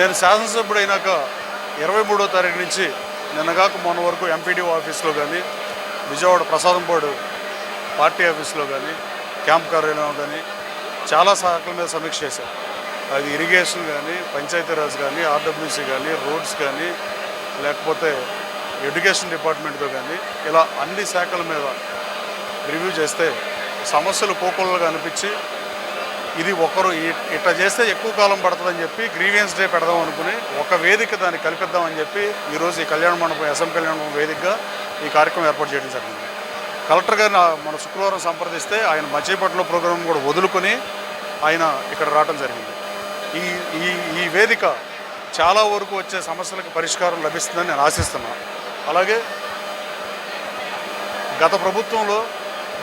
నేను శాసనసభ్యుడు అయినాక ఇరవై మూడో తారీఖు నుంచి నిన్నగాక మొన్న వరకు ఎంపీడీ ఆఫీస్లో కానీ విజయవాడ ప్రసాదంపాడు పార్టీ ఆఫీస్లో కానీ క్యాంప్ కార్యాలయం కానీ చాలా శాఖల మీద సమీక్ష చేశారు. అది ఇరిగేషన్ కానీ పంచాయతీరాజ్ కానీ ఆర్డబ్ల్యూసీ కానీ రోడ్స్ కానీ లేకపోతే ఎడ్యుకేషన్ డిపార్ట్మెంట్తో కానీ ఇలా అన్ని శాఖల మీద రివ్యూ చేస్తే సమస్యలు కోకొల్లగా అనిపించి ఇది ఒకరు ఇట్లా చేస్తే ఎక్కువ కాలం పడుతుందని చెప్పి గ్రీవియన్స్ డే పెడదాం అనుకుని ఒక వేదిక దాన్ని కల్పిద్దామని చెప్పి ఈరోజు ఈ కళ్యాణ మండపం ఎస్ఎం కళ్యాణ మండపం వేదికగా ఈ కార్యక్రమం ఏర్పాటు చేయడం జరిగింది. కలెక్టర్ గారిని మన శుక్రవారం సంప్రదిస్తే ఆయన మచిలీపట్నంలో ప్రోగ్రాం కూడా వదులుకొని ఆయన ఇక్కడ రావడం జరిగింది. ఈ ఈ ఈ వేదిక చాలా వరకు వచ్చే సమస్యలకు పరిష్కారం లభిస్తుందని నేను ఆశిస్తున్నాను. అలాగే గత ప్రభుత్వంలో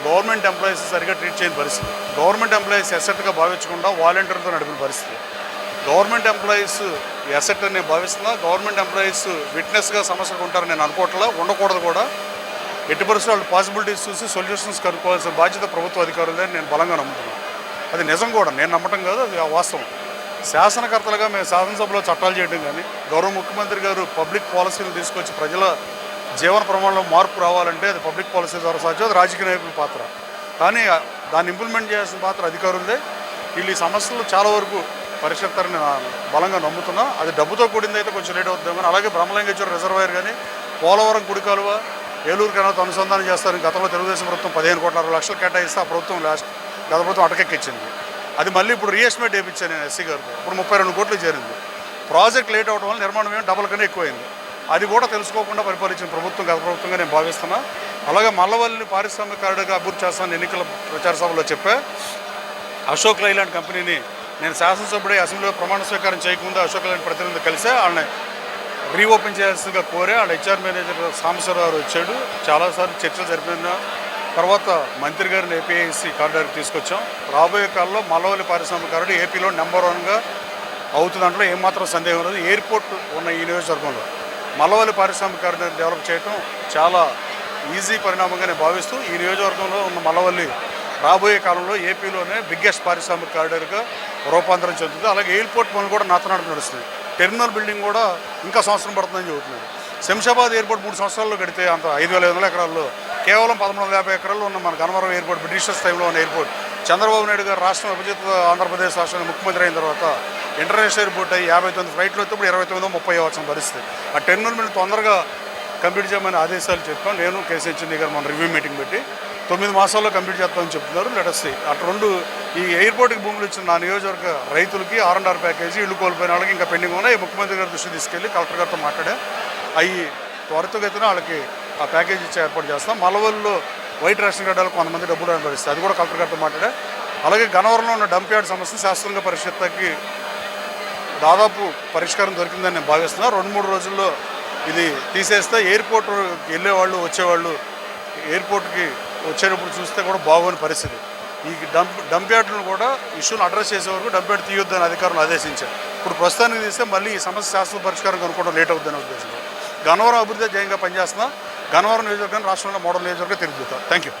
గవర్నమెంట్ ఎంప్లాయీస్ సరిగా ట్రీట్ చేయని పరిస్థితి. గవర్నమెంట్ ఎంప్లాయీస్ ఎసెట్గా భావించకుండా వాలంటీర్తో నడిపిన పరిస్థితి. గవర్నమెంట్ ఎంప్లాయీస్ ఎసెట్ అని నేను భావిస్తున్నా గవర్నమెంట్ ఎంప్లాయీస్ విట్నెస్గా సమస్యలు ఉంటారని నేను అనుకోవట్లా ఉండకూడదు కూడా. ఎట్టి పరిస్థితులు వాళ్ళు పాసిబిలిటీస్ చూసి సొల్యూషన్స్ కనుక్కోవాల్సిన బాధ్యత ప్రభుత్వ అధికారులే నేను బలంగా నమ్ముతున్నాను. అది నిజం కూడా నేను నమ్మటం కాదు అది వాస్తవం. శాసనకర్తలుగా మేము శాసనసభలో చట్టాలు చేయడం కానీ గౌరవ ముఖ్యమంత్రి గారు పబ్లిక్ పాలసీలు తీసుకొచ్చి ప్రజల జీవన ప్రమాణంలో మార్పు రావాలంటే అది పబ్లిక్ పాలసీ ద్వారా సాధ్యం అది రాజకీయ నాయకుల పాత్ర. కానీ దాన్ని ఇంప్లిమెంట్ చేయాల్సిన పాత్ర అధికారులదే వీళ్ళు ఈ సమస్యలు చాలా వరకు పరిష్కరిస్తారని నేను బలంగా నమ్ముతున్నా. అది డబ్బుతో కూడింది అయితే కొంచెం లేట్ అవుతుంది కానీ అలాగే బ్రహ్మలింగేశ్వర రిజర్వాయర్ కానీ పోలవరం కుడికాలువ ఏలూరు కెనాల్తో అనుసంధానం చేస్తారని గతంలో తెలుగుదేశం ప్రభుత్వం పదిహేను కోట్ల అరవై లక్షలు కేటాయిస్తే ఆ ప్రభుత్వం లాస్ట్ గత ప్రభుత్వం అటకెక్కించింది. అది మళ్ళీ ఇప్పుడు రీఎస్టిమేట్ వేయించాను నేను ఎస్సీ గారికి ఇప్పుడు ముప్పై రెండు కోట్లు చేరింది. ప్రాజెక్ట్ లేట్ అవడం వల్ల నిర్మాణం ఏమి డబల్ కన్నా ఎక్కువైంది. అది కూడా తెలుసుకోకుండా పరిపాలించిన ప్రభుత్వం గత ప్రభుత్వంగా నేను భావిస్తున్నా. అలాగే మల్లవల్లిని పారిశ్రామికకారుడుగా అభివృద్ధి చేస్తానని ఎన్నికల ప్రచార సభలో చెప్పా. అశోక్ లైలాండ్ కంపెనీని నేను శాసనసభ్యుడే అసెంబ్లీలో ప్రమాణ స్వీకారం చేయకముందు అశోక్ లైలాండ్ ప్రతినిధి కలిసే. వాళ్ళని రీఓపెన్ చేయాల్సిందిగా కోరే. వాళ్ళ హెచ్ఆర్ మేనేజర్ సాంబశ్వరరావు వచ్చాడు. చాలాసార్లు చర్చలు జరిపిన తర్వాత మంత్రి గారిని ఏపీఐసి కారిడార్కి తీసుకొచ్చాం. రాబోయే కాలంలో మల్లవల్లి పారిశ్రామికారుడు ఏపీలో నెంబర్ వన్గా అవుతుందంటే ఏమాత్రం సందేహం లేదు. ఎయిర్పోర్ట్ ఉన్న ఈ నియోజకవర్గంలో మల్లవల్లి పారిశ్రామిక డెవలప్ చేయటం చాలా ఈజీ పరిణామంగా నేను భావిస్తూ ఈ నియోజకవర్గంలో ఉన్న మల్లవల్లి రాబోయే కాలంలో ఏపీలోనే బిగ్గెస్ట్ పారిశ్రామిక కారిడార్గా రూపాంతరం చెందుతుంది. అలాగే ఎయిర్పోర్ట్ పనులు కూడా నాతనాడు నడుస్తుంది టెర్మినల్ బిల్డింగ్ కూడా ఇంకా సంవత్సరం పడుతుందని చెబుతున్నారు. శంషాబాద్ ఎయిర్పోర్ట్ మూడు సంవత్సరాల్లో కడితే అంత ఐదు వేల ఐదు వందల ఎకరాల్లో కేవలం పదమూడు వందల యాభై ఎకరాల్లో ఉన్న మన గన్నవరం ఎయిర్పోర్ట్ బ్రిటిషర్స్ టైంలో ఉన్న ఎయిర్పోర్ట్ చంద్రబాబు నాయుడు గారు రాష్ట్రం విభజిత ఆంధ్రప్రదేశ్ రాష్ట్రానికి ముఖ్యమంత్రి అయిన తర్వాత ఇంటర్నేషనల్ ఎయిర్పోర్ట్ అయ్యి యాభై తొమ్మిది ఫ్లైట్లు అయితే ఇప్పుడు ఇరవై తొమ్మిదో ముప్పై వచ్చిన పరిస్థితి. ఆ టెర్మినల్ మీద తొందరగా కంప్లీట్ చేయమని ఆదేశాలు చెప్పాం. నేను కేసీ చెంది గారు మన రివ్యూ మీటింగ్ పెట్టి తొమ్మిది మాసాల్లో కంప్లీట్ చేస్తామని చెప్తున్నారు. లెటర్సీ అటు రెండు ఈ ఎయిర్పోర్ట్కి భూములు ఇచ్చిన నా నియోజకవర్గ రైతులకి ఆర్ అండ్ ఆర్ ప్యాకేజీ ఇల్లు కోల్పోయిన వాళ్ళకి ఇంకా పెండింగ్ ఉన్నాయి. ముఖ్యమంత్రి గారి దృష్టి తీసుకెళ్ళి కలెక్టర్ గారితో మాట్లాడే. అవి త్వరితగతిన వాళ్ళకి ఆ ప్యాకేజ్ ఇచ్చి ఏర్పాటు చేస్తాం. మలవల్లో వైట్ రేషన్ కార్డు కొంతమంది డబ్బులు అనుభవిస్తారు. అది కూడా కలెక్టర్ గారితో మాట్లాడే. అలాగే గనవరంలో ఉన్న డంప్ యార్డ్ సమస్య శాస్త్రంగా పరిషత్కి దాదాపు పరిష్కారం దొరికిందని నేను భావిస్తున్నా. రెండు మూడు రోజుల్లో ఇది తీసేస్తే ఎయిర్పోర్ట్ వెళ్ళేవాళ్ళు వచ్చేవాళ్ళు ఎయిర్పోర్ట్కి వచ్చేటప్పుడు చూస్తే కూడా బాగోని పరిస్థితి. ఈ డంప్ డంప్ యార్డ్లను కూడా ఇష్యూని అడ్రస్ చేసే వరకు డంప్ యార్డ్ తీయొద్దని అధికారులు ఆదేశించారు. ఇప్పుడు ప్రస్తుతానికి తీస్తే మళ్ళీ ఈ సమస్య శాశ్వత పరిష్కారం కనుక్కోవడం లేట్ అవుతుందనే ఉద్దేశంతో. గన్నవరం అభివృద్ధి ధ్యేయంగా పనిచేస్తున్నా. గన్నవరం నియోజకవర్గం రాష్ట్రంలో మోడల్ నియోజకవర్గం తిరుగుతా థ్యాంక్ యూ